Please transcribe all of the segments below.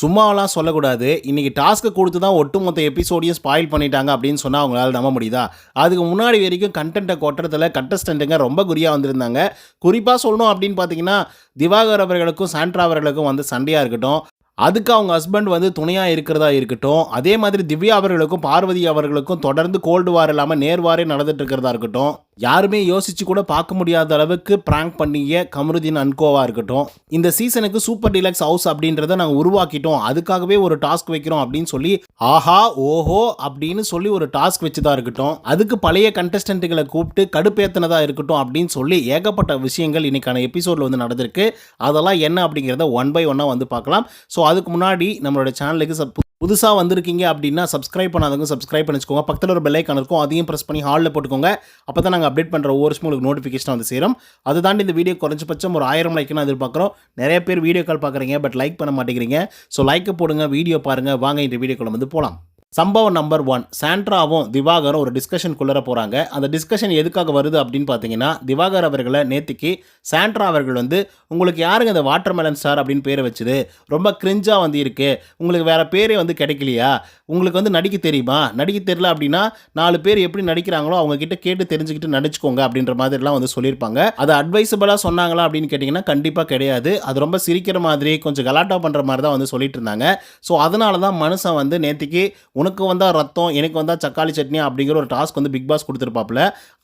சும்மாவெல்லாம் சொல்லக்கூடாது. இன்றைக்கி டாஸ்க்கு கொடுத்து தான் ஒட்டுமொத்த எபிசோடையும் ஸ்பாயில் பண்ணிட்டாங்க அப்படின்னு சொன்னால் அவங்களால நம்ப முடியுதா? அதுக்கு முன்னாடி வரைக்கும் கண்டென்ட்டை கொட்டுறதுல கண்டஸ்டண்ட்டுங்க ரொம்ப குறியாக வந்திருந்தாங்க. குறிப்பாக சொல்லணும் அப்படின்னு பார்த்தீங்கன்னா திவாகர் அவர்களுக்கும் சாண்ட்ரா அவர்களுக்கும் வந்து சண்டையாக இருக்கட்டும். அதுக்கு அவங்க ஹஸ்பண்ட் வந்து துணையாக இருக்கிறதா இருக்கட்டும். அதே மாதிரி திவ்யா அவர்களுக்கும் பார்வதி அவர்களுக்கும் தொடர்ந்து கோல்டு வார் இல்லாமல் நேர்வாரே நடந்துட்டு இருக்கிறதா இருக்கட்டும். யாருமே யோசிச்சு கூட பார்க்க முடியாத அளவுக்கு ப்ராங்க் பண்ணிய கமருதீன் அன்கோவா இருக்கட்டும். இந்த சீசனுக்கு சூப்பர் டிலக்ஸ் ஹவுஸ் அப்படின்றத நாங்கள் உருவாக்கிட்டோம். அதுக்காகவே ஒரு டாஸ்க் வைக்கிறோம் அப்படின்னு சொல்லி ஆஹா ஓஹோ அப்படின்னு சொல்லி ஒரு டாஸ்க் வச்சுதான் இருக்கட்டும். அதுக்கு பழைய கண்டஸ்டன்ட்டுகளை கூப்பிட்டு கடுப்பேத்தினதா இருக்கட்டும் அப்படின்னு சொல்லி ஏகப்பட்ட விஷயங்கள் இன்னைக்கான எபிசோட்ல வந்து நடந்திருக்கு. அதெல்லாம் என்ன அப்படிங்கிறத ஒன் பை ஒன்னாக வந்து பார்க்கலாம். ஸோ அதுக்கு முன்னாடி நம்மளோட சேனலுக்கு சப் புதுசாக வந்திருக்கீங்க அப்படின்னா சப்ஸ்கிரைப் பண்ணாதவங்க சப்ஸ்கிரைப் பண்ணிச்சுக்கோங்க. பக்கத்தில் ஒரு பெல்லைக்கான இருக்கும் அதையும் ப்ரெஸ் பண்ணி ஹாலில் போட்டுக்கோங்க. அப்போ தான் நாங்கள் அப்டேட் பண்ணுற ஒவ்வொரு உங்களுக்கு நோட்டிஃபிகேஷன் வந்து சேரும். அதை தாண்டி இந்த வீடியோ குறைஞ்சபட்சம் ஒரு ஆயிரம் லைக்னு எதிர்பார்க்குறோம். நிறைய பேர் வீடியோ கால் பார்க்குறீங்க பட் லைக் பண்ண மாட்டேங்கிறீங்க. ஸோ லைக்கை போடுங்க வீடியோ பாருங்கள் வாங்க இந்த வீடியோக்குள்ள வந்து போகலாம் சம்பவம் நம்பர் ஒன் சாண்ட்ராவும் திவாகரும் ஒரு டிஸ்கஷனுக்குள்ளர போகிறாங்க அந்த டிஸ்கஷன் எதுக்காக வருது அப்படின்னு பார்த்தீங்கன்னா திவாகர் அவர்களை நேத்திக்கு சாண்ட்ரா அவர்கள் வந்து உங்களுக்கு யாருங்க இந்த வாட்டர் மெலன் ஸ்டார் அப்படின்னு பேரை வச்சுது. ரொம்ப கிரிஞ்சாக வந்து இருக்கு. உங்களுக்கு வேற பேரே வந்து கிடைக்கலையா? உங்களுக்கு வந்து நடிக்க தெரியுமா? நடிக்க தெரியல அப்படின்னா நாலு பேர் எப்படி நடிக்கிறாங்களோ அவங்க கிட்ட கேட்டு தெரிஞ்சுக்கிட்டு நடிச்சுக்கோங்க அப்படின்ற மாதிரிலாம் வந்து சொல்லியிருப்பாங்க. அது அட்வைசபிளாக சொன்னாங்களா அப்படின்னு கேட்டிங்கன்னா கண்டிப்பாக கிடையாது. அது ரொம்ப சிரிக்கிற மாதிரி கொஞ்சம் கலாட்டா பண்ணுற மாதிரி தான் வந்து சொல்லிட்டு இருந்தாங்க. ஸோ அதனால தான் மனுஷன் வந்து நேத்திக்கு உனக்கு வந்தால் ரத்தம் எனக்கு வந்தால் தக்காளி சட்னி அப்படிங்கிற ஒரு டாஸ்க் வந்து பிக் பாஸ் கொடுத்துருப்பாப்புல.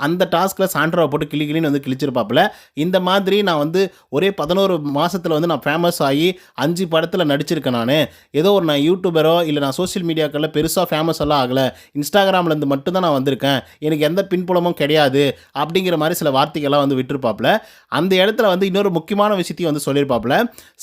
அந்த டாஸ்க்கில் சாண்ட்ராவை போட்டு கிளி கிளின்னு வந்து கிழிச்சிருப்பாப்புல. இந்த மாதிரி நான் வந்து ஒரே பதினோரு மாதத்தில் வந்து நான் ஃபேமஸ் ஆகி அஞ்சு படத்தில் நடிச்சிருக்கேன் நான். ஏதோ ஒரு நான் யூடியூபரோ இல்லை நான் சோஷியல் மீடியாக்களில் பெருசாக ஃபேமஸ் எல்லாம் ஆகலை. இன்ஸ்டாகிராம்லேருந்து மட்டும்தான் நான் வந்திருக்கேன். எனக்கு எந்த பின்புலமும் கிடையாது அப்படிங்கிற மாதிரி சில வார்த்தைகள்லாம் வந்து விட்டுருப்பாப்புல. அந்த இடத்துல வந்து இன்னொரு முக்கியமான விஷயத்தையும் வந்து சொல்லியிருப்பாப்புல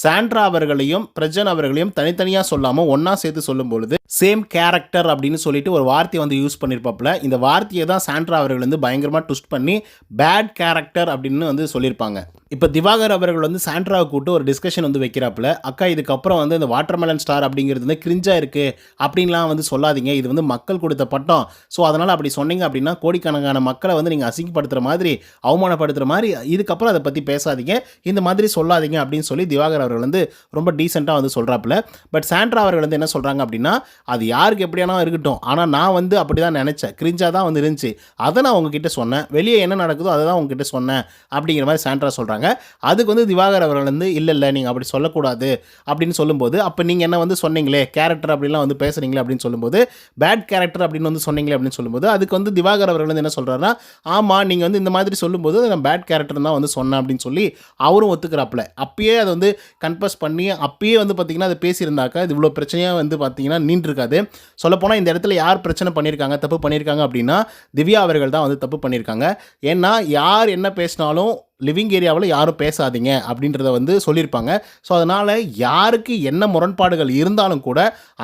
சாண்ட்ரா அவர்களையும் பிரஜன் அவர்களையும் தனித்தனியாக சொல்லாமல் ஒன்றா சேர்த்து சொல்லும் பொழுது சேம் கேரக்டர் அப்படின்னு சொல்லிட்டு ஒரு வார்த்தையை வந்து யூஸ் பண்ணியிருப்பாப்புல இந்த வார்த்தையை தான் சாண்ட்ரா அவர்கள் வந்து பயங்கரமாக ட்விஸ்ட் பண்ணி பேட் கேரக்டர் அப்படின்னு வந்து சொல்லியிருப்பாங்க இப்போ திவாகர் அவர்கள் வந்து சாண்ட்ராவை கூப்பிட்டு ஒரு டிஸ்கஷன் வந்து வைக்கிறாப்புல. அக்கா இதுக்கப்புறம் வந்து இந்த வாட்டர்மெலன் ஸ்டார் அப்படிங்கிறது வந்து கிரிஞ்சாக இருக்குது அப்படின்லாம் வந்து சொல்லாதீங்க. இது வந்து மக்கள் கொடுத்த பட்டம். ஸோ அதனால் அப்படி சொன்னீங்க அப்படின்னா கோடிக்கணக்கான மக்களை வந்து நீங்கள் அசிங்கப்படுத்துகிற மாதிரி அவமானப்படுத்துகிற மாதிரி இதுக்கப்புறம் அதை பற்றி பேசாதீங்க. இந்த மாதிரி சொல்லாதீங்க அப்படின்னு சொல்லி திவாகர் அவர்கள் வந்து ரொம்ப டீசெண்டாக வந்து சொல்கிறாப்புல பட் சாண்ட்ரா அவர்கள் வந்து என்ன சொல்கிறாங்க அப்படின்னா அது யாருக்கு எப்படியானா இருக்கட்டும். ஆனால் நான் வந்து அப்படி தான் நினச்சேன். கிரிஞ்சாக தான் வந்து இருந்துச்சு. அதை நான் உங்ககிட்ட சொன்னேன். வெளியே என்ன நடக்குதோ அதை தான் உங்ககிட்ட சொன்னேன். அப்படிங்கிற மாதிரி சாண்ட்ரா சொல்கிறாங்க அதுக்கு வந்து திவாகர் அவர்கள் வந்து இல்லை இல்லை நீங்கள் அப்படி சொல்லக்கூடாது. அப்படின்னு சொல்லும்போது அப்போ நீங்கள் என்ன வந்து சொன்னீங்களே கேரக்டர் அப்படிலாம் வந்து பேசுகிறீங்களே அப்படின்னு சொல்லும்போது பேட் கேரக்டர் அப்படின்னு வந்து சொன்னீங்களே அப்படின்னு சொல்லும்போது அதுக்கு வந்து திவாகர் அவர்கள் வந்து என்ன சொல்கிறாருன்னா ஆமாம் நீங்கள் வந்து இந்த மாதிரி சொல்லும்போது நான் பேட் கேரக்டர் தான் வந்து சொன்னேன் அப்படின்னு சொல்லி அவரும் ஒத்துக்கிறாப்புல. அப்பயே அதை வந்து கன்ஃபஸ் பண்ணி அப்பயே வந்து பார்த்திங்கன்னா அதை பேசியிருந்தாக்கா இது இவ்வளோ பிரச்சனையாக வந்து பார்த்தீங்கன்னா நீண்டிருக்காது. சொல்லப்போனால் இந்த இடத்துல யார் பிரச்சனை பண்ணியிருக்காங்க தப்பு பண்ணியிருக்காங்க அப்படின்னா திவ்யா அவர்கள் தான் வந்து தப்பு பண்ணியிருக்காங்க. ஏன்னா யார் என்ன பேசினாலும் லிவிங் ஏரியாவில் யாரும் பேசாதீங்க அப்படின்றத வந்து சொல்லியிருப்பாங்க. ஸோ அதனால் யாருக்கு என்ன முரண்பாடுகள் இருந்தாலும் கூட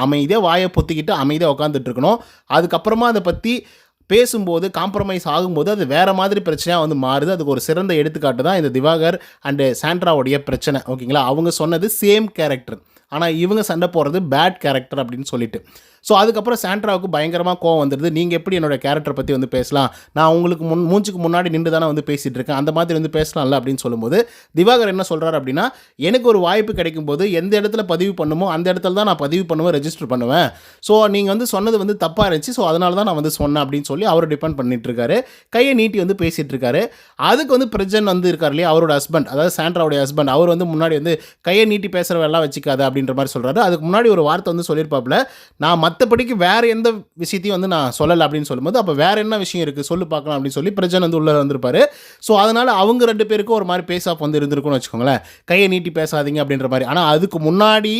அமைதியாக வாயை பொத்திக்கிட்டு அமைதியாக உட்காந்துட்டு இருக்கணும் அதுக்கப்புறமா அதை பற்றி பேசும்போது காம்ப்ரமைஸ் ஆகும்போது அது வேறு மாதிரி பிரச்சனையாக வந்து மாறுது. அதுக்கு ஒரு சிறந்த எடுத்துக்காட்டு தான் இந்த திவாகர் அண்டு சாண்ட்ராவுடைய பிரச்சனை. ஓகேங்களா? அவங்க சொன்னது சேம் கேரக்டர் ஆனால் இவங்க சண்டை போடுறது பேட் கேரக்டர் அப்படின்னு சொல்லிட்டு. ஸோ அதுக்கப்புறம் சாண்ட்ராவுக்கு பயங்கரமாக கோவம் வந்துடுது நீங்கள் எப்படி என்னோட கேரக்டர் பற்றி வந்து பேசலாம்? நான் உங்களுக்கு முன் மூஞ்சுக்கு முன்னாடி நின்று தானே வந்து பேசிகிட்டு இருக்கேன். அந்த மாதிரி வந்து பேசலாம்ல அப்படின்னு சொல்லும்போது திவாகர் என்ன சொல்கிறார் அப்படின்னா எனக்கு ஒரு வாய்ப்பு கிடைக்கும் போது எந்த இடத்துல பதிவு பண்ணுமோ அந்த இடத்துல தான் நான் பதிவு பண்ணுவேன் ரெஜிஸ்டர் பண்ணுவேன். ஸோ நீங்கள் வந்து சொன்னது வந்து தப்பாக இருந்துச்சு. ஸோ அதனால தான் நான் வந்து சொன்னேன் அப்படின்னு சொல்லி அவர் டிபெண்ட் பண்ணிட்டு இருக்காரு. கையை நீட்டி வந்து பேசிகிட்டு இருக்காரு. அதுக்கு வந்து பிரஜன் வந்து இருக்கார் இல்லையா? அவரோட ஹஸ்பண்ட் அதாவது சாண்ட்ராவுடைய ஹஸ்பண்ட் அவர் வந்து முன்னாடி வந்து கையை நீட்டி பேசுகிறவெல்லாம் வச்சுக்காது அப்படின்ற மாதிரி சொல்கிறாரு அதுக்கு முன்னாடி ஒரு வார்த்தை வந்து சொல்லியிருப்பாப்புல நான் மற்றபடிக்கு வேறு எந்த விஷயத்தையும் வந்து நான் சொல்லலை அப்படின்னு சொல்லும்போது அப்போ வேறு என்ன விஷயம் இருக்குது சொல்லு பார்க்கலாம் அப்படின்னு சொல்லி பிரஜன் வந்து உள்ளே வந்திருப்பார். ஸோ அதனால் அவங்க ரெண்டு பேருக்கும் ஒரு மாதிரி பேஸ் ஆஃப் வந்து இருந்திருக்கும்னு வச்சுக்கோங்களேன். கையை நீட்டி பேசாதீங்க அப்படின்ற மாதிரி. ஆனால் அதுக்கு முன்னாடி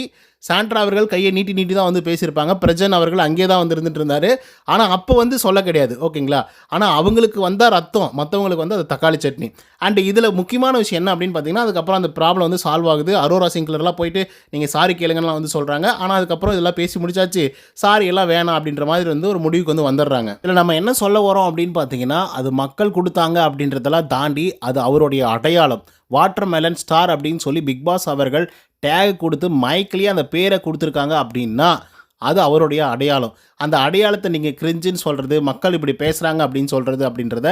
சாண்ட்ரா அவர்கள் கையை நீட்டி நீட்டி தான் வந்து பேசியிருப்பாங்க. பிரஜன் அவர்கள் அங்கே தான் வந்து இருந்துட்டு இருந்தார். ஆனால் அப்போ வந்து சொல்ல கிடையாது. ஓகேங்களா? ஆனால் அவங்களுக்கு வந்தால் ரத்தம் மற்றவங்களுக்கு வந்து அது தக்காளி சட்னி. அண்ட் இதில் முக்கியமான விஷயம் என்ன அப்படின்னு பார்த்தீங்கன்னா அதுக்கப்புறம் அந்த ப்ராப்ளம் வந்து சால்வ் ஆகுது. அரோரா சிங்க்லர்லாம் போயிட்டு நீங்கள் சாரி கேளுங்கலாம் வந்து சொல்கிறாங்க ஆனால் அதுக்கப்புறம் இதெல்லாம் பேசி முடிச்சாச்சு. சாரி எல்லாம் வேணாம் அப்படின்ற மாதிரி வந்து ஒரு முடிவுக்கு வந்து வந்துடுறாங்க. இதில் நம்ம என்ன சொல்ல வரோம் அப்படின்னு பார்த்தீங்கன்னா அது மக்கள் கொடுத்தாங்க அப்படின்றதெல்லாம் தாண்டி அது அவருடைய அடையாளம். வாட்டர் மெலன் ஸ்டார் அப்படின்னு சொல்லி பிக் பாஸ் அவர்கள் டேக் கொடுத்து மைக்லேயே அந்த பேரை கொடுத்துருக்காங்க அப்படின்னா அது அவருடைய அடையாளம். அந்த அடையாளத்தை நீங்கள் கிரிஞ்சுன்னு சொல்கிறது மக்கள் இப்படி பேசுகிறாங்க அப்படின்னு சொல்கிறது அப்படின்றத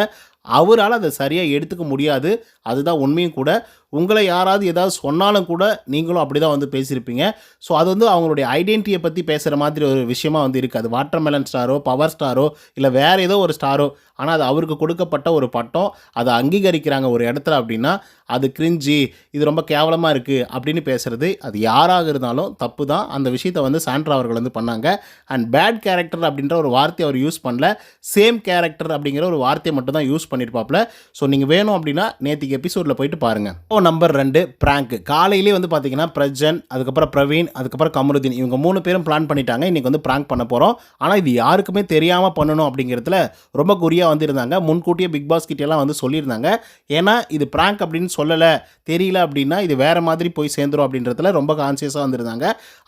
அவரால் அதை சரியாக எடுத்துக்க முடியாது. அதுதான் உண்மையும் கூட. உங்களை யாராவது ஏதாவது சொன்னாலும் கூட நீங்களும் அப்படி தான் வந்து பேசியிருப்பீங்க. ஸோ அது வந்து அவங்களுடைய ஐடென்டிட்டியை பற்றி பேசுகிற மாதிரி ஒரு விஷயமா வந்து இருக்குது அது ஸ்டாரோ பவர் ஸ்டாரோ இல்லை வேறு ஏதோ ஒரு ஸ்டாரோ ஆனால் அது அவருக்கு கொடுக்கப்பட்ட ஒரு பட்டம். அதை அங்கீகரிக்கிறாங்க ஒரு இடத்துல அப்படின்னா அது கிரிஞ்சி இது ரொம்ப கேவலமாக இருக்குது அப்படின்னு பேசுகிறது அது யாராக இருந்தாலும் தப்பு தான் அந்த விஷயத்தை வந்து சாண்ட்ரா அவர்கள் வந்து பண்ணாங்க. அண்ட் பேட் கேரக்டர் அப்படின்ற ஒரு வார்த்தையை அவர் யூஸ் பண்ணல. சேம் கேரக்டர் அப்படிங்கிற ஒரு வார்த்தையை மட்டும் தான் யூஸ் பண்ணியிருப்பாப்ல ஸோ நீங்கள் வேணும் அப்படின்னா நேற்றுக்கு எபிசோடில் போயிட்டு பாருங்கள் ஓ நம்பர் ரெண்டு பிராங்க் காலையிலே வந்து பார்த்தீங்கன்னா பிரஜன் அதுக்கப்புறம் பிரவீன் அதுக்கப்புறம் கமருதீன் இவங்க மூணு பேரும் பிளான் பண்ணிட்டாங்க. இன்றைக்கி வந்து ப்ராங்க் பண்ண போகிறோம் ஆனால் இது யாருக்குமே தெரியாமல் பண்ணணும் அப்படிங்கிறதுல ரொம்ப குறியாக வந்து இருந்தாங்க முன்கூட்டியே பிக் பாஸ் கிட்டேலாம் வந்து சொல்லியிருந்தாங்க. ஏன்னா இது ப்ராங்க் அப்படின்னு சொல்லலை. தெரியல அப்படின்னா இது வேறு மாதிரி போய் சேர்ந்துரும் அப்படின்றதுல ரொம்ப கான்சியஸாக வந்திருந்தாங்க.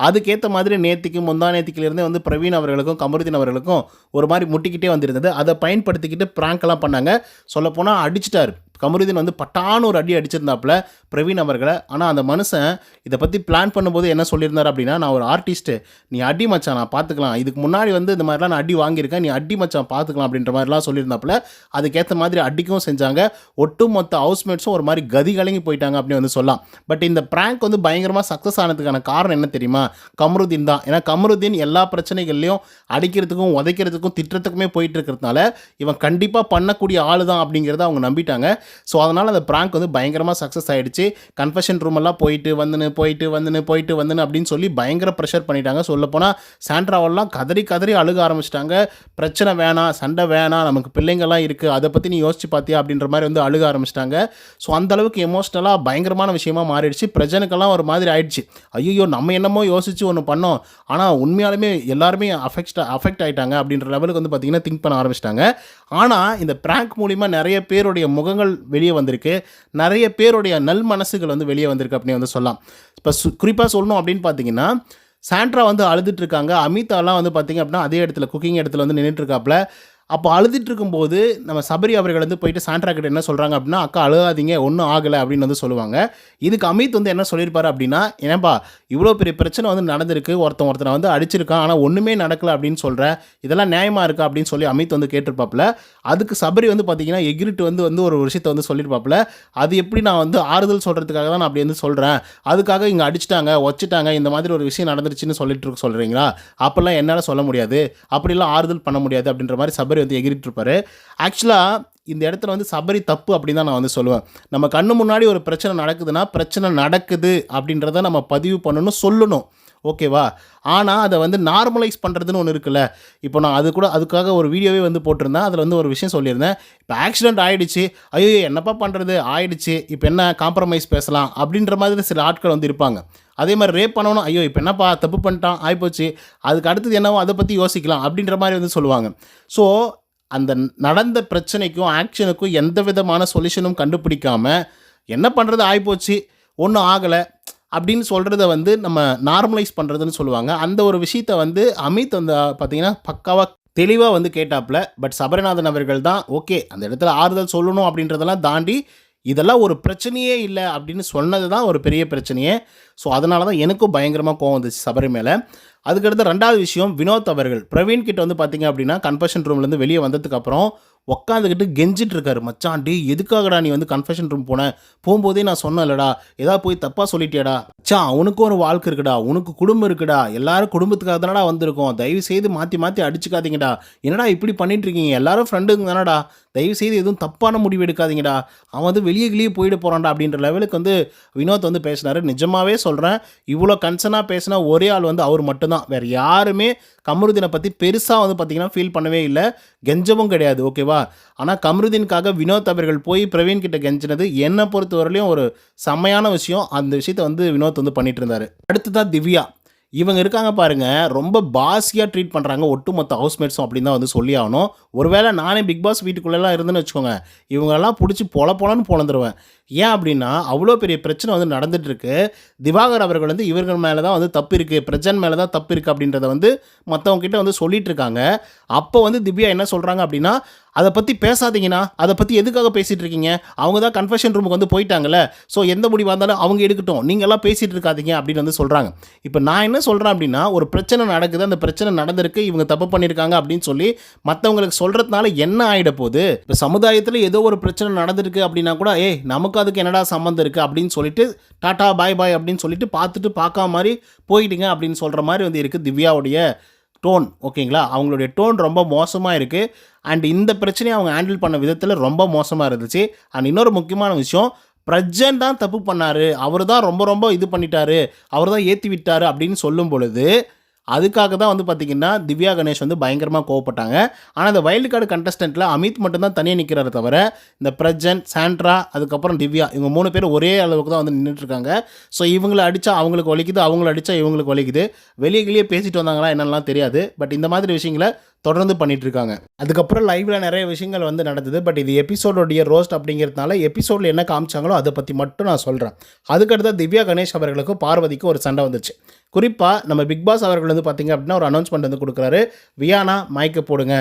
அதுக்கேற்ற மாதிரி நேற்றுக்கு முந்தா நேற்றுக்கிலேருந்தே வந்து பிரவீன் அவர்களுக்கும் கமருதீன் அவர்களுக்கும் ஒரு மாதிரி முட்டிக்கிட்டே வந்திருந்தது. அதை பயன்படுத்திக்கிட்டு ப்ராங்க்லாம் பண்ணாங்க. சொல்லப்போனால் அடிச்சிட்டாரு. கமருதீன் வந்து பட்டான ஒரு அடி அடிச்சிருந்தாப்புல பிரவீன் அவர்களை. ஆனால் அந்த மனுஷன் இதை பற்றி பிளான் பண்ணும்போது என்ன சொல்லியிருந்தார் அப்படின்னா நான் ஒரு ஆர்டிஸ்ட்டு நீ அடி மச்சான் நான் பார்த்துக்கலாம் இதுக்கு முன்னாடி வந்து இந்த மாதிரிலாம் நான் அடி வாங்கியிருக்கேன் நீ அடி மச்சான் பார்த்துக்கலாம் அப்படின்ற மாதிரிலாம் சொல்லியிருந்தாப்புல. அதுக்கேற்ற மாதிரி அடிக்கவும் செஞ்சாங்க. ஒட்டுமொத்த ஹவுஸ்மேட்ஸும் ஒரு மாதிரி கதி கலங்கி போயிட்டாங்க அப்படின்னு வந்து சொல்லலாம். பட் இந்த ப்ராங்க் வந்து பயங்கரமாக சக்ஸஸ் ஆனதுக்கான காரணம் என்ன தெரியுமா? கமருதீன் தான். ஏன்னா கமருதீன் எல்லா பிரச்சனைகள்லையும் அடிக்கிறதுக்கும் உதைக்கிறதுக்கும் திட்டுறதுக்குமே போயிட்டு இருக்கிறதுனால இவன் கண்டிப்பாக பண்ணக்கூடிய ஆள் தான் அப்படிங்கிறத அவங்க நம்பிட்டாங்க. ஸோ அதனால் அந்த ப்ராங்க் வந்து பயங்கரமாக சக்ஸஸ் ஆகிடுச்சு கன்ஃபெஷன் ரூமெல்லாம் போயிட்டு வந்துன்னு போயிட்டு வந்துன்னு போயிட்டு வந்துன்னு அப்படின்னு சொல்லி பயங்கர ப்ரெஷர் பண்ணிட்டாங்க. சொல்லப்போனால் சாண்ட்ராவெல்லாம் கதறி கதறி அழுக ஆரம்பிச்சிட்டாங்க. பிரச்சனை வேணாம் சண்டை வேணாம் நமக்கு பிள்ளைங்கள்லாம் இருக்குது அதை பற்றி நீ யோசிச்சு பார்த்தியா அப்படின்ற மாதிரி வந்து அழுக ஆரம்பிச்சிட்டாங்க. ஸோ அந்த அளவுக்கு எமோஷ்னலாக பயங்கரமான விஷயமா மாறிடுச்சு. பிரஜனுக்கெல்லாம் ஒரு மாதிரி ஆயிடுச்சு. ஐயோ நம்ம என்னமோ யோசிச்சு ஒன்று பண்ணோம். ஆனால் உண்மையாலுமே எல்லாருமே அஃபெக்ட் அஃபெக்ட் ஆகிட்டாங்க அப்படின்ற லெவலுக்கு வந்து பார்த்திங்கன்னா திங்க் பண்ண ஆரம்பிச்சிட்டாங்க. ஆனால் இந்த ப்ராங்க் மூலிமா நிறைய பேருடைய முகங்கள் வெளியே வந்திருக்கு. நிறைய பேருடைய நல் மனசுகள் வந்து வெளியே வந்திருக்கு அப்படின்னு வந்து சொல்லலாம். இப்போ குறிப்பாக சொல்லணும் அப்படின்னு பார்த்தீங்கன்னா சாண்ட்ரா வந்து அழுதுட்டு இருக்காங்க. அமிதாலாம் வந்து பார்த்தீங்க அப்படின்னா அதே இடத்துல குக்கிங் இடத்துல வந்து நின்றுட்டு இருக்காப்புல. அப்போ அழுதுட்டு இருக்கும்போது நம்ம சபரி அவர்கள் வந்து போயிட்டு சாண்ட்ரா கிட்ட என்ன சொல்கிறாங்க அப்படின்னா அக்கா அழுகாதீங்க ஒன்றும் ஆகலை அப்படின்னு வந்து சொல்லுவாங்க. இதுக்கு அமித் வந்து என்ன சொல்லியிருப்பாரு அப்படின்னா ஏன்பா இவ்வளோ பெரிய பிரச்சனை வந்து நடந்திருக்கு ஒருத்தன் ஒருத்தனை வந்து அடிச்சிருக்கான் ஆனால் ஒன்றுமே நடக்கல அப்படின்னு சொல்கிற இதெல்லாம் நியாயமாக இருக்கா? அப்படின்னு சொல்லி அமித் வந்து கேட்டிருப்பாப்புல. அதுக்கு சபரி வந்து பார்த்தீங்கன்னா எகிரிட்டு வந்து வந்து ஒரு விஷயத்தை வந்து சொல்லியிருப்பாப்புல. அது எப்படி நான் வந்து ஆறுதல் சொல்கிறதுக்காக தான் நான் அப்படி வந்து சொல்கிறேன் அதுக்காக இங்கே அடிச்சிட்டாங்க வச்சுட்டாங்க இந்த மாதிரி ஒரு விஷயம் நடந்துருச்சுன்னு சொல்லிட்டு சொல்கிறீங்களா அப்போல்லாம் என்னால் சொல்ல முடியாது. அப்படிலாம் ஆறுதல் பண்ண முடியாது அப்படின்ற மாதிரி சபரி வந்து எகிரிட்டு இருப்பாரு ஆக்சுவலாக இந்த இடத்துல வந்து சபரி தப்பு அப்படின்னு தான் நான் வந்து சொல்லுவேன். நம்ம கண்ணு முன்னாடி ஒரு பிரச்சனை நடக்குதுன்னா பிரச்சனை நடக்குது அப்படின்றத நம்ம பதிவு பண்ணணும் சொல்லணும். ஓகேவா? ஆனால் அதை வந்து நார்மலைஸ் பண்ணுறதுன்னு ஒன்று இருக்குல்ல. இப்போ நான் அது கூட அதுக்காக ஒரு வீடியோவே வந்து போட்டிருந்தேன். அதில் வந்து ஒரு விஷயம் சொல்லியிருந்தேன். இப்போ ஆக்சிடென்ட் ஆகிடுச்சு ஐயோ என்னப்பா பண்ணுறது ஆயிடுச்சு. இப்போ என்ன காம்ப்ரமைஸ் பேசலாம்? அப்படின்ற மாதிரி சில ஆட்கள் வந்து இருப்பாங்க. அதே மாதிரி ரேப் பண்ணணும் ஐயோ இப்போ என்னப்பா தப்பு பண்ணிட்டான் ஆகிப்போச்சு அதுக்கு அடுத்தது என்னவோ அதை பற்றி யோசிக்கலாம் அப்படின்ற மாதிரி வந்து சொல்லுவாங்க. ஸோ அந்த நடந்த பிரச்சனைக்கும் ஆக்ஷனுக்கும் எந்த விதமான சொல்யூஷனும் கண்டுபிடிக்காமல் என்ன பண்ணுறது ஆகிப்போச்சு ஒன்றும் ஆகலை. அப்படின்னு சொல்கிறத வந்து நம்ம நார்மலைஸ் பண்ணுறதுன்னு சொல்லுவாங்க. அந்த ஒரு விஷயத்த வந்து அமித் வந்து பார்த்தீங்கன்னா பக்காவாக தெளிவாக வந்து கேட்டாப்புல. பட் சபரிநாதன் அவர்கள் தான் ஓகே அந்த இடத்துல ஆறுதல் சொல்லணும் அப்படின்றதெல்லாம் தாண்டி இதெல்லாம் ஒரு பிரச்சனையே இல்லை அப்படின்னு சொன்னது தான் ஒரு பெரிய பிரச்சனையே. ஸோ அதனால தான் எனக்கும் பயங்கரமாக கோவம் வந்துச்சு சபரி மேலே. அதுக்கடுத்து ரெண்டாவது விஷயம் வினோத் அவர்கள். பிரவீன் கிட்ட வந்து பார்த்தீங்க அப்படின்னா கன்ஃபெஷன் ரூம்லேருந்து வெளியே வந்ததுக்கப்புறம் உட்காந்துக்கிட்டு கெஞ்சிட்டு இருக்காரு. மச்சான் டே எதுக்காகடா நீ வந்து கன்ஃபெஷன் ரூம் போன? போகும்போதே நான் சொன்னேன்லடா. ஏதாவது போய் தப்பாக சொல்லிட்டியடா. மச்சான் உனக்கும் ஒரு வாழ்க்கை இருக்குடா. உனக்கு குடும்பம் இருக்குடா. எல்லாரும் குடும்பத்துக்காக தானடா வந்திருக்கோம். தயவு செய்து மாற்றி மாற்றி அடிச்சுக்காதீங்கடா. என்னடா இப்படி பண்ணிட்டு இருக்கீங்க? எல்லாரும் ஃப்ரெண்டுங்க தானடா. தயவு செய்து எதுவும் தப்பான முடிவு எடுக்காதீங்கடா. அவன் வந்து வெளியே கிளியே போயிட போகிறான்டா அப்படின்ற லெவலுக்கு வந்து வினோத் வந்து பேசினார். நிஜமாவே சொல்கிறேன் இவ்வளோ கன்சர்னாக பேசினா ஒரே ஆள் வந்து அவர் மட்டும் மட்டும்தான். வேறு யாருமே கமருதீனை பற்றி பெருசாக வந்து பார்த்திங்கன்னா ஃபீல் பண்ணவே இல்லை. கெஞ்சவும் கிடையாது ஓகேவா ஆனால் கமருதீனுக்காக வினோத் அவர்கள் போய் பிரவீன் கிட்ட கெஞ்சினது என்னை பொறுத்தவரையிலையும் ஒரு செம்மையான விஷயம். அந்த விஷயத்தை வந்து வினோத் வந்து பண்ணிட்டு இருந்தார். அடுத்ததான் திவ்யா. இவங்க இருக்காங்க பாருங்க ரொம்ப பாஸியாக ட்ரீட் பண்ணுறாங்க ஒட்டுமொத்த ஹவுஸ்மேட்ஸும் அப்படின்னு தான் வந்து சொல்லி ஆகணும். ஒருவேளை நானே பிக் பாஸ் வீட்டுக்குள்ளெல்லாம் இருந்துன்னு வச்சுக்கோங்க இவங்கெல்லாம் பிடிச்சி பொல பொலன்னு பொழந்துருவேன். ஏன் அப்படின்னா அவ்வளோ பெரிய பிரச்சனை வந்து நடந்துகிட்ருக்கு திவாகர் அவர்கள் வந்து இவர்கள் மேலே தான் வந்து தப்பு இருக்குது பிரஜன் மேலே தான் தப்பு இருக்குது அப்படின்றத வந்து மற்றவங்ககிட்ட வந்து சொல்லிகிட்டு இருக்காங்க. அப்போ வந்து திவ்யா என்ன சொல்கிறாங்க அப்படின்னா அதை பற்றி பேசாதீங்கண்ணா. அதை பற்றி எதுக்காக பேசிகிட்டு இருக்கீங்க? அவங்க தான் கன்ஃபெஷன் ரூமுக்கு வந்து போயிட்டாங்கல்ல. ஸோ எந்த முடிவாக இருந்தாலும் அவங்க எடுக்கட்டும். நீங்கள்லாம் பேசிகிட்டு இருக்காதீங்க அப்படின்னு வந்து சொல்கிறாங்க இப்போ நான் என்ன சொல்கிறேன் அப்படின்னா ஒரு பிரச்சனை நடக்குது. அந்த பிரச்சனை நடந்திருக்கு. இவங்க தப்பு பண்ணியிருக்காங்க அப்படின்னு சொல்லி மற்றவங்களுக்கு சொல்கிறதுனால என்ன ஆகிட போகுது? இப்போ சமுதாயத்தில் ஏதோ ஒரு பிரச்சனை நடந்திருக்கு அப்படின்னா கூட ஏய் நமக்கு அதுக்கு என்னடா சம்மந்தம் இருக்குது அப்படின்னு சொல்லிட்டு டாட்டா பாய் பாய் அப்படின்னு சொல்லிட்டு பார்த்துட்டு பார்க்காம மாதிரி போயிடுங்க அப்படின்னு சொல்கிற மாதிரி வந்து இருக்குது திவ்யாவுடைய டோன் ஓகேங்களா? அவங்களுடைய டோன் ரொம்ப மோசமாக இருக்குது அண்ட் இந்த பிரச்சனையை அவங்க ஹேண்டில் பண்ண விதத்தில் ரொம்ப மோசமாக இருந்துச்சு. அண்ட் இன்னொரு முக்கியமான விஷயம் பிரஜன் தான் தப்பு பண்ணார். அவர் தான் ரொம்ப ரொம்ப இது பண்ணிட்டாரு. அவர் தான் ஏற்றி விட்டார் அப்படின்னு சொல்லும் பொழுது அதுக்காக தான் வந்து பார்த்திங்கன்னா திவ்யா கணேஷ் வந்து பயங்கரமாக கோவப்பட்டாங்க. ஆனால் இந்த வைல்டு கார்டு கண்டஸ்டண்ட்டில் அமித் மட்டும்தான் தனியாக நிற்கிறாரு தவிர இந்த பிரஜன் சாண்ட்ரா அதுக்கப்புறம் திவ்யா இவங்க மூணு பேர் ஒரே அளவுக்கு தான் வந்து நின்றுட்டுருக்காங்க ஸோ இவங்களை அடித்தா அவங்களுக்கு ஒழிக்குது அவங்கள அடித்தா இவங்களுக்கு ஒழிக்குது வெளியே வெளியே பேசிட்டு வந்தாங்களா என்னெல்லாம் தெரியாது. பட் இந்த மாதிரி விஷயங்களை தொடர்ந்து பண்ணிகிட்ருக்காங்க அதுக்கப்புறம் லைவில் நிறைய விஷயங்கள் வந்து நடந்தது. பட் இது எபிசோடோடைய ரோஸ்ட் அப்படிங்கிறதுனால எபிசோடில் என்ன காமிச்சாங்களோ அதை பற்றி மட்டும் நான் சொல்கிறேன் அதுக்கடுத்து திவ்யா கணேஷ் அவர்களுக்கும் பார்வதிக்கும் ஒரு சண்டை வந்துச்சு. குறிப்பாக நம்ம பிக் பாஸ் அவர்கள் வந்து பார்த்திங்க அப்படின்னா ஒரு அனௌன்ஸ்மெண்ட் வந்து கொடுக்குறாரு. வியானா மயக்க போடுங்க.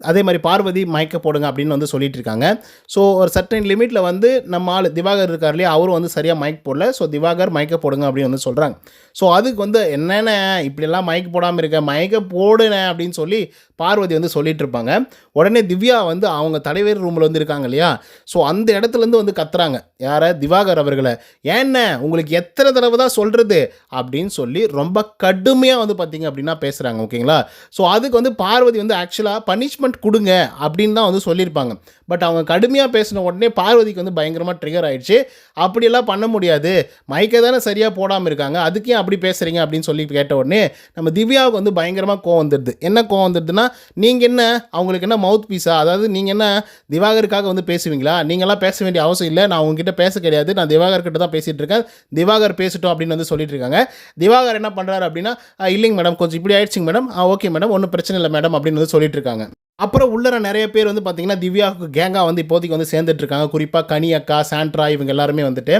அதே மாதிரி பார்வதி மயக்க போடுங்க அப்படின்னு வந்து சொல்லிட்டு இருக்காங்க ஸோ ஒரு சர்டன் லிமிட்டில் வந்து நம்ம ஆள் திவாகர் இருக்கார் இல்லையா? அவரும் வந்து சரியாக மைக் போடல. ஸோ திவாகர் மயக்க போடுங்க அப்படின்னு வந்து சொல்கிறாங்க ஸோ அதுக்கு வந்து என்னென்ன இப்படியெல்லாம் மயக்க போடாமல் இருக்க? மயக்க போடுன அப்படின்னு சொல்லி பார்வதி வந்து சொல்லிட்டு இருப்பாங்க உடனே திவ்யா வந்து அவங்க தலைவர் ரூமில் வந்து இருக்காங்க இல்லையா? ஸோ அந்த இடத்துலேருந்து வந்து கத்துறாங்க. யாரை? திவாகர் அவர்களை. ஏன்ன? உங்களுக்கு எத்தனை தடவை தான் சொல்கிறது அப்படின்னு சொல்லி ரொம்ப கடுமையாக வந்து பார்த்தீங்க அப்படின்னா பேசுகிறாங்க ஓகேங்களா? ஸோ அதுக்கு வந்து பார்வதி வந்து ஆக்சுவலாக பனிஷ்மெண்ட் கொடுங்க அப்படின்னு தான் வந்து சொல்லியிருப்பாங்க. பட் அவங்க கடுமையாக பேசின உடனே பார்வதிக்கு வந்து பயங்கரமாக ட்ரிகர் ஆயிடுச்சு. அப்படியெல்லாம் பண்ண முடியாது. மைக்கை தானே சரியாக போடாமல் இருக்காங்க. அதுக்கு ஏன் அப்படி பேசுகிறீங்க அப்படின்னு சொல்லி கேட்ட உடனே நம்ம திவ்யாவுக்கு வந்து பயங்கரமாக கோவம் வந்துடுது. என்ன கோவம் வந்துடுதுன்னா நீங்கள் என்ன? அவங்களுக்கு என்ன மவுத் பீஸா அதாவது நீங்கள் என்ன திவாகருக்காக வந்து பேசுவீங்களா? நீங்களாம் பேச வேண்டிய அவசியம் இல்லை. நான் உங்ககிட்ட பேச கிடையாது. நான் திவாகர் கிட்ட தான் பேசிகிட்டு இருக்கேன். திவாகர் பேசட்டும் அப்படின்னு வந்து சொல்லிட்டு இருக்காங்க. திவாகர் என்ன பண்ணுறாரு அப்படின்னா இல்லைங்க மேடம். கொஞ்சம் இப்படி ஆயிடுச்சுங்க மேடம். Okay madam. ஒன்றும் பிரச்சனை இல்லை மேடம் அப்படின்னு வந்து சொல்லிட்டு இருக்காங்க. அப்புறம் உள்ளர நிறைய பேர் வந்து பார்த்தீங்கன்னா திவ்யாவுக்கு கேங்காக வந்து இப்போதைக்கு வந்து சேர்ந்துட்டுருக்காங்க. குறிப்பாக கனி அக்கா சாண்ட்ரா இவங்க எல்லாருமே வந்துட்டு.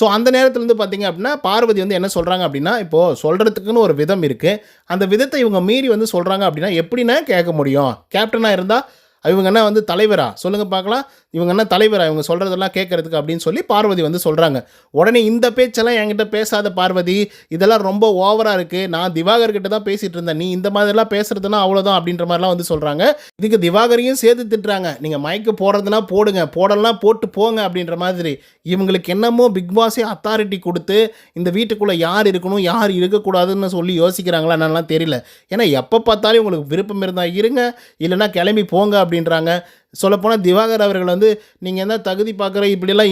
ஸோ அந்த நேரத்தில் வந்து பார்த்தீங்க அப்படின்னா பார்வதி வந்து என்ன சொல்கிறாங்க அப்படின்னா இப்போது சொல்கிறதுக்குன்னு ஒரு விதம் இருக்குது அந்த விதத்தை இவங்க மீறி வந்து சொல்கிறாங்க அப்படின்னா எப்படின்னா கேட்க முடியும். கேப்டனாக இருந்தால் இவங்க என்ன வந்து தலைவரா? சொல்லுங்கள் பார்க்கலாம். இவங்க என்ன தலைவரா? இவங்க சொல்கிறதெல்லாம் கேட்கறதுக்கு அப்படின்னு சொல்லி பார்வதி வந்து சொல்கிறாங்க உடனே இந்த பேச்செல்லாம் என்கிட்ட பேசாத பார்வதி இதெல்லாம் ரொம்ப ஓவராக இருக்குது நான் திவாகர் கிட்ட தான் பேசிகிட்டு இருந்தேன். நீ இந்த மாதிரிலாம் பேசுகிறதுனா அவ்வளோதான் அப்படின்ற மாதிரிலாம் வந்து சொல்கிறாங்க இதுக்கு திவாகரையும் சேர்த்து திட்டுறாங்க. நீங்கள் மைக்கு போடுறதுனா போடுங்க. போடலாம் போட்டு போங்க அப்படின்ற மாதிரி. இவங்களுக்கு என்னமோ பிக் பாஸே அத்தாரிட்டி கொடுத்து இந்த வீட்டுக்குள்ளே யார் இருக்கணும் யார் இருக்கக்கூடாதுன்னு சொல்லி யோசிக்கிறாங்களா என்னெல்லாம் தெரியல. ஏன்னா எப்போ பார்த்தாலும் உங்களுக்கு விருப்பம் இருந்தால் இருங்க. இல்லைன்னா கிளம்பி போங்க அப்படின்றாங்க. சொல்லப்போனால் திவாகர் அவர்கள் வந்து நீங்கள் என்ன தகுதி பார்க்குற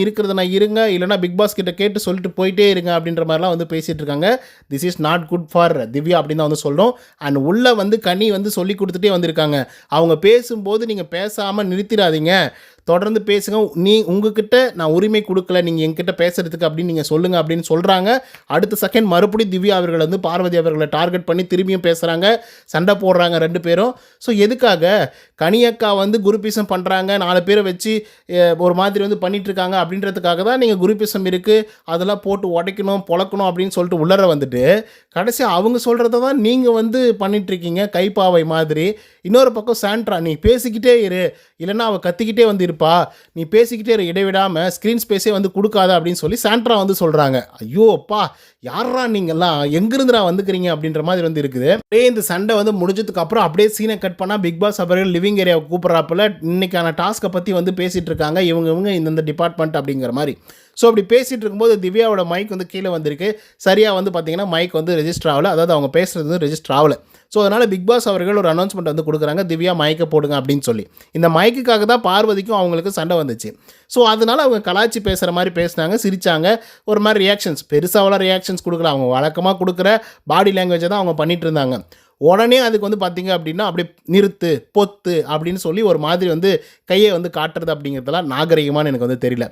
இருக்கிறத நான் இருங்க இல்லைனா பிக் பாஸ் கிட்ட கேட்டு சொல்லிட்டு போயிட்டே இருங்க அப்படின்ற மாதிரிலாம் வந்து பேசிகிட்டு இருக்காங்க. This is not good for Divya அப்படின்னு தான் வந்து சொல்கிறோம் அண்ட் உள்ளே வந்து கனி வந்து சொல்லி கொடுத்துட்டே வந்திருக்காங்க. அவங்க பேசும்போது நீங்கள் பேசாமல் நிறுத்திடாதீங்க. தொடர்ந்து பேசுங்க. நீ உங்ககிட்ட நான் உரிமை கொடுக்கல நீங்கள் என்கிட்ட பேசுறதுக்கு அப்படின்னு நீங்கள் சொல்லுங்கள் அப்படின்னு சொல்கிறாங்க அடுத்த செகண்ட் மறுபடியும் திவ்யா அவர்கள் வந்து பார்வதி அவர்களை டார்கெட் பண்ணி திரும்பியும் பேசுகிறாங்க சண்டை போடுறாங்க ரெண்டு பேரும். ஸோ எதுக்காக? கனியக்கா வந்து குருபிசம் பண்ணுறாங்க நாலு பேரை வச்சு ஒரு மாதிரி வந்து பண்ணிட்டு இருக்காங்க அப்படின்றதுக்காக தான் நீங்கள் குருபிசம் இருக்குது அதெல்லாம் போட்டு உடைக்கணும் பொழக்கணும் அப்படின்னு சொல்லிட்டு உள்ளர வந்துட்டு கடைசி அவங்க சொல்கிறத தான் நீங்கள் வந்து பண்ணிட்டு இருக்கீங்க கைப்பாவை மாதிரி. இன்னொரு பக்கம் சாண்ட்ரா நீ பேசிக்கிட்டே இரு. இல்லைன்னா அவள் கத்திக்கிட்டே வந்து இருப்பா நீ பேசிக்கிட்டே இடைவிடாமல் ஸ்க்ரீன் ஸ்பேஸே வந்து கொடுக்காத அப்படின்னு சொல்லி சாண்ட்ரா வந்து சொல்கிறாங்க ஐயோ அப்பா யாரா நீங்கெல்லாம் எங்கிருந்துடா வந்துக்கிறீங்க அப்படின்ற மாதிரி வந்து இருக்குது. அப்படியே இந்த சண்டை வந்து முடிஞ்சதுக்கு அப்புறம் அப்படியே சீனை கட் பண்ணால் பிக் பாஸ் அவர்கள் லிவிங் ஏரியாவை கூப்பிட்றாப்புல இன்னைக்கான டாஸ்க்கை பற்றி வந்து பேசிகிட்டு இருக்காங்க. இவங்க இவங்க இந்தந்த டிபார்ட்மெண்ட் அப்படிங்கிற மாதிரி. ஸோ அப்படி பேசிகிட்டு இருக்கும்போது திவ்யாவோட மைக் வந்து கீழே வந்திருக்கு. சரியாக வந்து பார்த்தீங்கன்னா மைக் வந்து ரெஜிஸ்டர் ஆகல. அதாவது அவங்க பேசுகிறது வந்து ரெஜிஸ்டர் ஆகலை. ஸோ அதனால் பிக் பாஸ் அவர்கள் ஒரு அனௌன்ஸ்மெண்ட் வந்து கொடுக்குறாங்க. திவ்யா மயக்க போடுங்க அப்படின்னு சொல்லி. இந்த மயக்குக்காக தான் பார்வதிக்கும் அவங்களுக்கு சண்டை வந்துச்சு. ஸோ அதனால் அவங்க கலாச்சி பேசுகிற மாதிரி பேசினாங்க சிரிச்சாங்க. ஒரு மாதிரி ரியாக்ஷன்ஸ் பெருசாவெல்லாம் ரியாக்ஷன்ஸ் கொடுக்கல. அவங்க வழக்கமாக கொடுக்குற பாடி லாங்குவேஜை தான் அவங்க பண்ணிட்டு இருந்தாங்க. உடனே அதுக்கு வந்து பார்த்தீங்க அப்படின்னா அப்படியே நிறுத்து பொத்து அப்படின்னு சொல்லி ஒரு மாதிரி வந்து கையை வந்து காட்டுறது அப்படிங்கிறதெல்லாம் நாகரிகமானு எனக்கு வந்து தெரியல.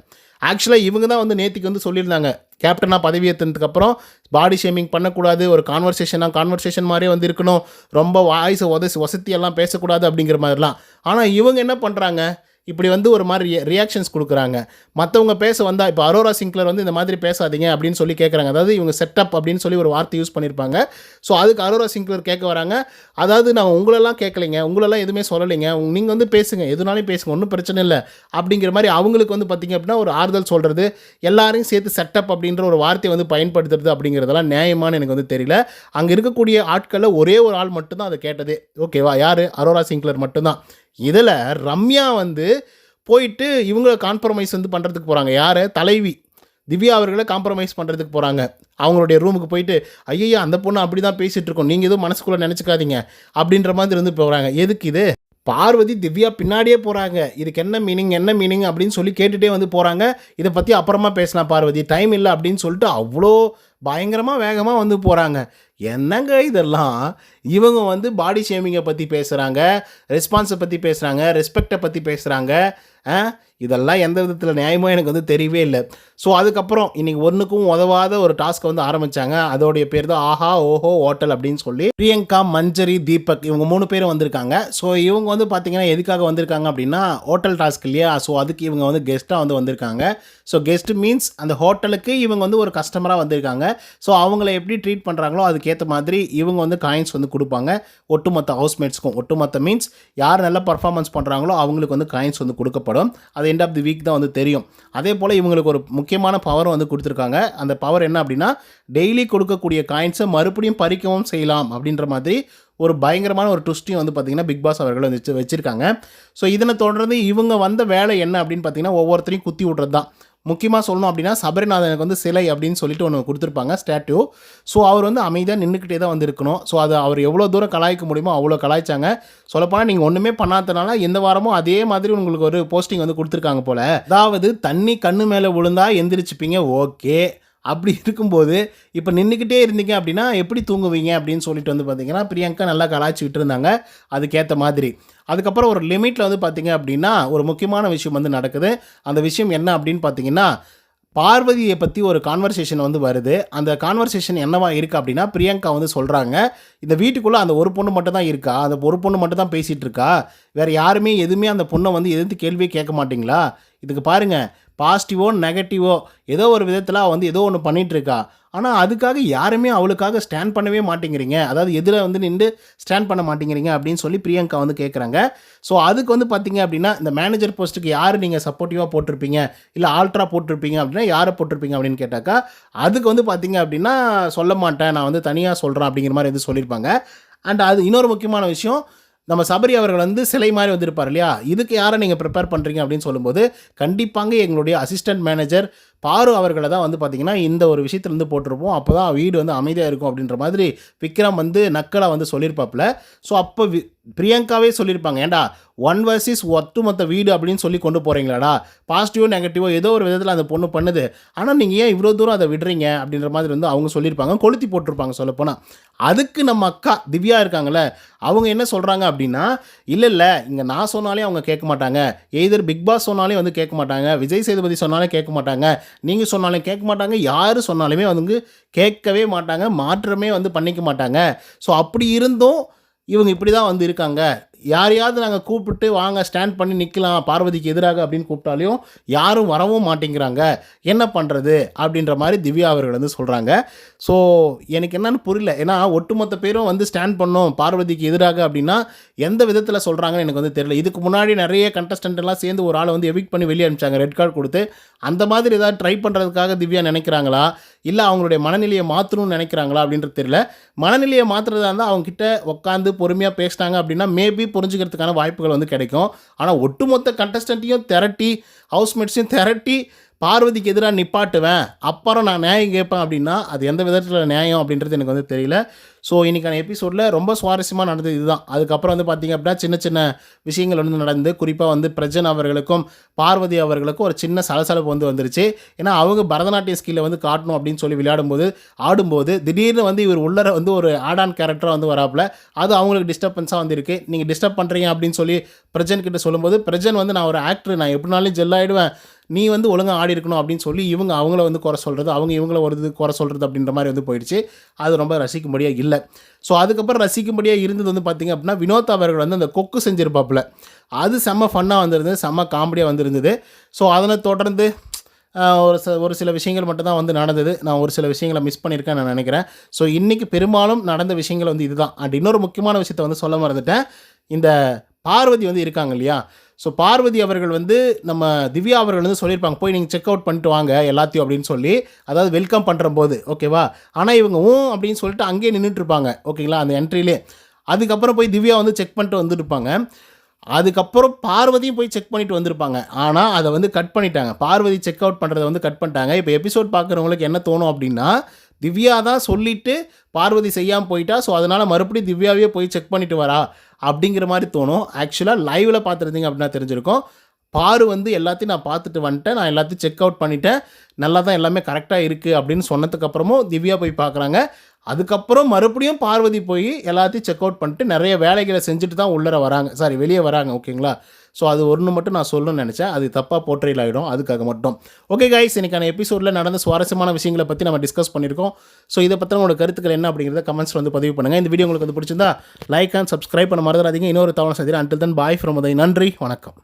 ஆக்சுவலாக இவங்க தான் வந்து நேத்திக்கு வந்து சொல்லியிருந்தாங்க. கேப்டனாக பதவி ஏற்றதுக்கப்புறம் பாடி ஷேமிங் பண்ணக்கூடாது ஒரு கான்வர்சேஷனாக கான்வர்சேஷன் மாதிரியே வந்து இருக்கணும். ரொம்ப வாய்ஸ் உதசி வசதியெல்லாம் பேசக்கூடாது அப்படிங்கிற மாதிரிலாம். ஆனால் இவங்க என்ன பண்ணுறாங்க இப்படி வந்து ஒரு மாதிரி ரியாக்ஷன்ஸ் கொடுக்குறாங்க. மற்றவங்க பேச வந்தால் இப்போ அரோரா சிங்க்லர் வந்து இந்த மாதிரி பேசாதீங்க அப்படின்னு சொல்லி கேட்குறாங்க அதாவது இவங்க செட்டப் அப்படின்னு சொல்லி ஒரு வார்த்தை யூஸ் பண்ணியிருப்பாங்க ஸோ அதுக்கு அரோரா சிங்க்லர் கேட்க வராங்க. அதாவது நான் உங்களெல்லாம் கேட்கலைங்க உங்களெல்லாம் எதுவுமே சொல்லலைங்க. நீங்கள் வந்து பேசுங்க எதுனாலும் பேசுங்க ஒன்றும் பிரச்சனை இல்லை. அப்படிங்கிற மாதிரி அவங்களுக்கு வந்து பார்த்திங்க அப்படின்னா ஒரு ஆறுதல் சொல்கிறது எல்லாரையும் சேர்த்து செட்டப் அப்படின்ற ஒரு வார்த்தையை வந்து பயன்படுத்துறது அப்படிங்கிறதெல்லாம் நியாயமானு எனக்கு வந்து தெரியல. அங்கே இருக்கக்கூடிய ஆட்களில் ஒரே ஒரு ஆள் மட்டும்தான் அதை கேட்டது. ஓகேவா யார்? அரோரா சிங்க்லர் மட்டும்தான். இதில் ரம்யா வந்து போயிட்டு இவங்களை காம்ப்ரமைஸ் வந்து பண்ணுறதுக்கு போகிறாங்க யார்? தலைவி. திவ்யா அவர்களை காம்ப்ரமைஸ் பண்ணுறதுக்கு போகிறாங்க அவங்களுடைய ரூமுக்கு போயிட்டு ஐயய்யா அந்த பொண்ணு அப்படி தான் பேசிகிட்டு இருக்கோம். நீங்கள் எதுவும் மனசுக்குள்ளே நினச்சிக்காதீங்க. அப்படின்ற மாதிரி இருந்து போகிறாங்க எதுக்கு இது? பார்வதி திவ்யா பின்னாடியே போகிறாங்க இதுக்கு என்ன மீனிங் என்ன மீனிங் அப்படின்னு சொல்லி கேட்டுகிட்டே வந்து போகிறாங்க இதை பற்றி அப்புறமா பேசலாம் பார்வதி. டைம் இல்லை அப்படின்னு சொல்லிட்டு அவ்வளோ பயங்கரமாக வேகமாக வந்து போகிறாங்க என்னங்க இதெல்லாம்? இவங்க வந்து பாடி ஷேமிங்கை பற்றி பேசுகிறாங்க ரெஸ்பான்ஸை பற்றி பேசுகிறாங்க ரெஸ்பெக்டை பற்றி பேசுகிறாங்க இதெல்லாம் எந்த விதத்தில் நியாயமோ எனக்கு வந்து தெரியவே இல்லை. ஸோ அதுக்கப்புறம் இன்றைக்கி ஒன்றுக்கும் உதவாத ஒரு டாஸ்க்கை வந்து ஆரம்பித்தாங்க அதோடைய பேர் தான் ஆஹா ஓஹோ ஹோட்டல் அப்படின்னு சொல்லி பிரியங்கா மஞ்சரி தீபக் இவங்க மூணு பேரும் வந்திருக்காங்க. ஸோ இவங்க வந்து பார்த்தீங்கன்னா எதுக்காக வந்திருக்காங்க அப்படின்னா ஹோட்டல் டாஸ்க் இல்லையா? ஸோ அதுக்கு இவங்க வந்து கெஸ்ட்டாக வந்து வந்திருக்காங்க. ஸோ கெஸ்ட் மீன்ஸ் அந்த ஹோட்டலுக்கு இவங்க வந்து ஒரு கஸ்டமராக வந்திருக்காங்க. ஸோ அவங்கள எப்படி ட்ரீட் பண்ணுறாங்களோ அதுக்கேற்ற மாதிரி இவங்க வந்து காயின்ஸ் வந்து கொடுப்பாங்க. ஒட்டுமொத்த ஹவுஸ்மேட்ஸ்க்கும் ஒட்டுமொத்த மீன்ஸ் யார் நல்ல பர்ஃபார்மன்ஸ் பண்ணுறாங்களோ அவங்களுக்கு வந்து காயின்ஸ் வந்து கொடுக்கப்படும் அது எண்ட் ஆஃப் தி வீக் தான் வந்து தெரியும். அதே போல் இவங்களுக்கு ஒரு முக்கியமான பவரும் வந்து கொடுத்துருக்காங்க. அந்த பவர் என்ன அப்படின்னா டெய்லி கொடுக்கக்கூடிய காயின்ஸை மறுபடியும் பறிக்கவும் செய்யலாம் அப்படின்ற மாதிரி ஒரு பயங்கரமான ஒரு ட்விஸ்ட்டையும் வந்து பார்த்திங்கன்னா பிக் பாஸ் அவர்கள் வந்து வச்சுருக்காங்க. ஸோ இதனை தொடர்ந்து இவங்க வந்த வேலை என்ன அப்படின்னு பார்த்தீங்கன்னா ஒவ்வொருத்தரையும் குத்தி விட்றது தான் முக்கியமாக சொல்லணும் அப்படின்னா சபரிநாதனுக்கு வந்து சிலை அப்படின்னு சொல்லிட்டு ஒன்று கொடுத்துருப்பாங்க ஸ்டாட்யூ ஸோ அவர் வந்து அமைதியாக நின்றுக்கிட்டே தான் வந்து இருக்கணும் ஸோ அதை அவர் எவ்வளோ தூரம் கலாய்க்க முடியுமோ அவ்வளோ கலாய்ச்சாங்க. சொல்லப்போனால் நீங்கள் ஒன்றுமே பண்ணாதனால எந்த வாரமும் அதே மாதிரி உங்களுக்கு ஒரு போஸ்டிங் வந்து கொடுத்துருக்காங்க போல். அதாவது தண்ணி கண்ணு மேலே விழுந்தா எந்திரிச்சுப்பீங்க ஓகே அப்படி இருக்கும்போது இப்போ நின்றுக்கிட்டே இருந்தீங்க அப்படின்னா எப்படி தூங்குவீங்க அப்படின்னு சொல்லிட்டு வந்து பார்த்தீங்கன்னா பிரியங்கா நல்லா கலாய்ச்சிக்கிட்டு இருந்தாங்க. அதுக்கேற்ற மாதிரி. அதுக்கப்புறம் ஒரு லிமிட்டில் வந்து பார்த்தீங்க அப்படின்னா ஒரு முக்கியமான விஷயம் வந்து நடக்குது. அந்த விஷயம் என்ன அப்படின்னு பார்த்தீங்கன்னா பார்வதியை பற்றி ஒரு கான்வர்சேஷன் வந்து வருது. அந்த கான்வர்சேஷன் என்னவா இருக்குது அப்படின்னா பிரியங்கா வந்து சொல்கிறாங்க இந்த வீட்டுக்குள்ளே அந்த ஒரு பொண்ணு மட்டும் தான் இருக்கா? அந்த ஒரு பொண்ணு மட்டும் தான் பேசிகிட்டு இருக்கா? வேறு யாருமே எதுவுமே அந்த பொண்ணை வந்து எதிர்த்து கேள்வியே கேட்க மாட்டிங்களா? இதுக்கு பாருங்கள் பாசிட்டிவோ நெகட்டிவோ ஏதோ ஒரு விதத்தில் அவள் வந்து ஏதோ ஒன்று பண்ணிகிட்டு இருக்கா ஆனால் அதுக்காக யாருமே அவளுக்காக ஸ்டாண்ட் பண்ணவே மாட்டேங்கிறீங்க. அதாவது எதில் வந்து நின்று ஸ்டாண்ட் பண்ண மாட்டேங்கிறீங்க அப்படின்னு சொல்லி பிரியங்கா வந்து கேட்குறாங்க ஸோ அதுக்கு வந்து பார்த்தீங்க அப்படின்னா இந்த மேனேஜர் போஸ்ட்டுக்கு யார் நீங்கள் சப்போர்ட்டிவாக போட்டிருப்பீங்க? இல்லை ஆல்ட்ரா போட்டிருப்பீங்க அப்படின்னா யாரை போட்டிருப்பீங்க அப்படின்னு கேட்டாக்கா அதுக்கு வந்து பார்த்தீங்க அப்படின்னா சொல்ல மாட்டேன். நான் வந்து தனியாக சொல்கிறேன் அப்படிங்கிற மாதிரி எதுவும் சொல்லியிருப்பாங்க. அண்ட் அது இன்னொரு முக்கியமான விஷயம் நம்ம சபரி அவர்கள் வந்து சிலை மாதிரி வந்திருப்பார் இல்லையா? இதுக்கு யாரை நீங்கள் ப்ரிப்பேர் பண்ணுறீங்க அப்படின்னு சொல்லும்போது கண்டிப்பாங்க எங்களுடைய அசிஸ்டன்ட் மேனேஜர் பாரு அவர்களை தான் வந்து பார்த்திங்கன்னா இந்த ஒரு விஷயத்துலேருந்து போட்டிருப்போம். அப்போ தான் வீடு வந்து அமைதியாக இருக்கும் அப்படின்ற மாதிரி விக்ரம் வந்து நக்கலாக வந்து சொல்லியிருப்பாப்புல. ஸோ அப்போ வி பிரியங்காவே சொல்லியிருப்பாங்க. ஏண்டா ஒன் வர்சிஸ் ஒட்டுமொத்த வீடு அப்படின்னு சொல்லி கொண்டு போகிறீங்களாடா பாசிட்டிவோ நெகட்டிவோ ஏதோ ஒரு விதத்தில் அந்த பொண்ணு பண்ணுது. ஆனால் நீங்கள் ஏன் இவ்வளோ தூரம் அதை விடுறீங்க? அப்படின்ற மாதிரி வந்து அவங்க சொல்லியிருப்பாங்க. கொளுத்தி போட்டிருப்பாங்க சொல்லப்போனால் அதுக்கு நம்ம அக்கா திவ்யா இருக்காங்களே அவங்க என்ன சொல்கிறாங்க அப்படின்னா இல்லை இல்லை இங்கே நான் சொன்னாலே அவங்க கேட்க மாட்டாங்க. எய்தர் பிக் பாஸ் சொன்னாலே வந்து கேட்க மாட்டாங்க. விஜய் சேதுபதி சொன்னாலே கேட்க மாட்டாங்க. நீங்கள் சொன்னாலும் கேட்க மாட்டாங்க யார் சொன்னாலுமே வந்து கேட்கவே மாட்டாங்க மாற்றமே வந்து பண்ணிக்க மாட்டாங்க. ஸோ அப்படி இருந்தும் இவங்க இப்படி தான் வந்து இருக்காங்க. யாரையாவது நாங்கள் கூப்பிட்டு வாங்க ஸ்டாண்ட் பண்ணி நிற்கலாம் பார்வதிக்கு எதிராக அப்படின்னு கூப்பிட்டாலையும் யாரும் வரவும் மாட்டேங்கிறாங்க. என்ன பண்ணுறது அப்படின்ற மாதிரி திவ்யா அவர்கள் வந்து சொல்கிறாங்க ஸோ எனக்கு என்னன்னு புரியல. ஏன்னா ஒட்டுமொத்த பேரும் வந்து ஸ்டாண்ட் பண்ணோம் பார்வதிக்கு எதிராக அப்படின்னா எந்த விதத்தில் சொல்கிறாங்கன்னு எனக்கு வந்து தெரியல. இதுக்கு முன்னாடி நிறைய contestant எல்லாம் சேர்ந்து ஒரு ஆளை வந்து எவிக் பண்ணி வெளியே அனுப்பிச்சாங்க ரெட் கார்டு கொடுத்து. அந்த மாதிரி ஏதாவது ட்ரை பண்ணுறதுக்காக திவ்யா நினைக்கிறாங்களா? இல்லை அவங்களுடைய மனநிலையை மாற்றணும்னு நினைக்கிறாங்களா? அப்படின்றது தெரியல. மனநிலையை மாற்றுறதா இருந்தால் அவங்ககிட்ட உட்காந்து பொறுமையாக பேசினாங்க அப்படின்னா மேபி புரிஞ்சுக்கிறதுக்கான வாய்ப்புகள் வந்து கிடைக்கும். ஆனால் ஒட்டுமொத்த கண்டஸ்டண்ட்டையும் திரட்டி ஹவுஸ்மேட்ஸையும் திரட்டி பார்வதிக்கு எதிராக நிப்பாட்டுவேன் அப்புறம் நான் நியாயம் கேட்பேன் அப்படின்னா அது எந்த விதத்தில் நியாயம் அப்படின்றது எனக்கு வந்து தெரியல. ஸோ இன்றைக்கான எபிசோடில் ரொம்ப சுவாரஸ்யமாக நடந்தது இதுதான். அதுக்கப்புறம் வந்து பார்த்திங்க அப்படின்னா சின்ன சின்ன விஷயங்கள் வந்து நடந்து குறிப்பாக வந்து பிரஜன் அவர்களுக்கும் பார்வதி அவர்களுக்கும் ஒரு சின்ன சலசலப்பு வந்து வந்துருச்சு. ஏன்னா அவங்க பரதநாட்டிய ஸ்கில்லை வந்து காட்டணும் அப்படின்னு சொல்லி விளையாடும்போது ஆடும்போது திடீர்னு வந்து இவர் உள்ளர வந்து ஒரு ஆடான் கேரக்டராக வந்து வராப்புல அது அவங்களுக்கு டிஸ்டர்பன்ஸாக வந்து நீங்கள் டிஸ்டர்ப் பண்ணுறீங்க அப்படின்னு சொல்லி பிரஜன் கிட்ட சொல்லும்போது பிரஜன் வந்து நான் ஒரு ஆக்டர் நான் எப்படினாலும் ஜெல் ஆகிடுவேன் நீ வந்து ஒழுங்காக ஆடி இருக்கணும் அப்படின்னு சொல்லி இவங்க அவங்கள வந்து குறை சொல்கிறது அவங்க இவங்கள ஒரு இது குறை சொல்கிறது அப்படின்ற மாதிரி வந்து போயிடுச்சு. அது ரொம்ப ரசிக்கும்படியாக இல்லை. ஸோ அதுக்கப்புறம் ரசிக்கும்படியாக இருந்தது வந்து பார்த்திங்க அப்படின்னா வினோத் அவர்கள் வந்து அந்த கொக்கு செஞ்சுருப்பாப்புல. அது செம்ம ஃபன்னாக வந்திருந்தது செம்ம காமெடியாக வந்திருந்தது. ஸோ அதனை தொடர்ந்து ஒரு ச ஒரு சில விஷயங்கள் மட்டும்தான் வந்து நடந்தது. நான் ஒரு சில விஷயங்களை மிஸ் பண்ணியிருக்கேன் நான் நினைக்கிறேன். ஸோ இன்றைக்கி பெரும்பாலும் நடந்த விஷயங்கள் வந்து இதுதான். அண்ட் இன்னொரு முக்கியமான விஷயத்தை வந்து சொல்ல மறந்துட்டேன். இந்த பார்வதி வந்து இருக்காங்க இல்லையா? ஸோ பார்வதி அவர்கள் வந்து நம்ம திவ்யா அவர்கள் வந்து சொல்லியிருப்பாங்க போய் நீங்கள் செக் அவுட் பண்ணிட்டு வாங்க எல்லாத்தையும் அப்படின்னு சொல்லி. அதாவது வெல்கம் பண்ணுற போது ஓகேவா ஆனால் இவங்க ஊ அப்படின்னு சொல்லிட்டு அங்கேயே நின்றுட்டுருப்பாங்க ஓகேங்களா அந்த என்ட்ரிலே அதுக்கப்புறம் போய் திவ்யா வந்து செக் பண்ணிட்டு வந்துருப்பாங்க. அதுக்கப்புறம் பார்வதியும் போய் செக் பண்ணிட்டு வந்திருப்பாங்க. ஆனால் அதை வந்து கட் பண்ணிட்டாங்க. பார்வதி செக் அவுட் பண்ணுறதை வந்து கட் பண்ணிட்டாங்க. இப்போ எபிசோட் பார்க்குறவங்களுக்கு என்ன தோணும் அப்படின்னா திவ்யா தான் சொல்லிவிட்டு பார்வதி செய்யாமல் போயிட்டா ஸோ அதனால் மறுபடியும் திவ்யாவே போய் செக் பண்ணிட்டு வரா அப்படிங்கிற மாதிரி தோணும். ஆக்சுவலாக லைவில் பார்த்துருந்தீங்க அப்படின்னா தெரிஞ்சிருக்கும். பாரு வந்து எல்லாத்தையும் நான் பார்த்துட்டு வந்துட்டேன். நான் எல்லாத்தையும் செக் அவுட் பண்ணிட்டேன். நல்லா தான் எல்லாமே கரெக்டாக இருக்குது அப்படின்னு சொன்னதுக்கப்புறமும் திவ்யா போய் பார்க்குறாங்க. அதுக்கப்புறம் மறுபடியும் பார்வதி போய் எல்லாத்தையும் செக் அவுட் பண்ணிட்டு நிறைய வேலைகளை செஞ்சுட்டு தான் உள்ளர வராங்க. சாரி வெளியே வராங்க ஓகேங்களா ஸோ அது ஒன்று மட்டும் நான் சொல்லணும்னு நினச்சேன். அது தப்பாக போர்ட்ரேல் ஆகிடும் அதுக்காக மட்டும். ஓகே கைஸ் இன்றைக்கான எபிசோடில் நடந்த சுவாரஸ்யமான விஷயங்களை பற்றி நம்ம டிஸ்கஸ் பண்ணியிருக்கோம். ஸோ இதை பற்றின உங்களோட கருத்துக்கள் என்ன அப்படிங்கிறத கமெண்ட்ஸ் வந்து பதிவு பண்ணுங்கள் இந்த வீடியோ உங்களுக்கு வந்து பிடிச்சிருந்தா லைக் அண்ட் சப்ஸ்கிரைப் பண்ண மறந்துடாதீங்க. இன்னொரு தவணை சந்திரன் அன்டில் தன் பாய் ஃப்ரம் உதய். நன்றி. வணக்கம்.